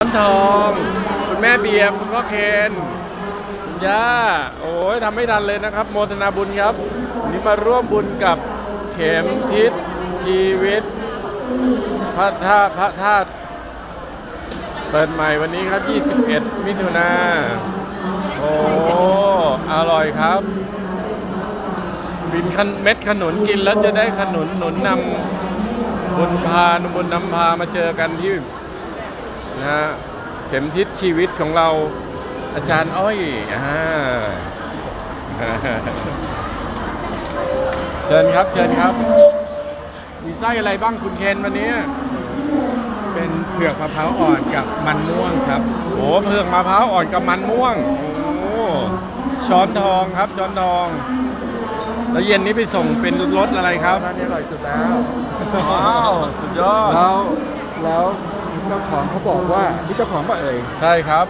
น้ำทองคุณแม่เบียร์คุณพ่อเคนคุณย่าโอ้ยทำไม่ทันเลยนะครับ โมทนาบุญครับวันนี้มาร่วมบุญกับเข็มทิศชีวิต พระธาตุพระธาตุเปิดใหม่วันนี้ครับ 21 มิถุนาโอ้อร่อยครับ บินขนเม็ดขนุนกินแล้วจะได้ขนุนหนุนนำบุญพาบุญนำพามาเจอกันที่ นะฮะเข็มทิศชีวิตของเราอาจารย์อ้อยอ่าเชิญครับเชิญครับ มีไส้อะไรบ้างคุณเคนวันนี้ เป็นเผือกมะพร้าวอ่อนกับมันม่วงครับโอ้เผือกมะพร้าวอ่อนกับมันม่วงโอ้ช้อนทองครับช้อนทอง แล้วเย็นนี้ไปส่งเป็นรถอะไรครับร้านนี้อร่อยสุดแล้วว้าวสุดยอดแล้วแล้ว เจ้าของเขาบอกว่านี่เจ้าของป่ะเอ่ย ใช่ครับ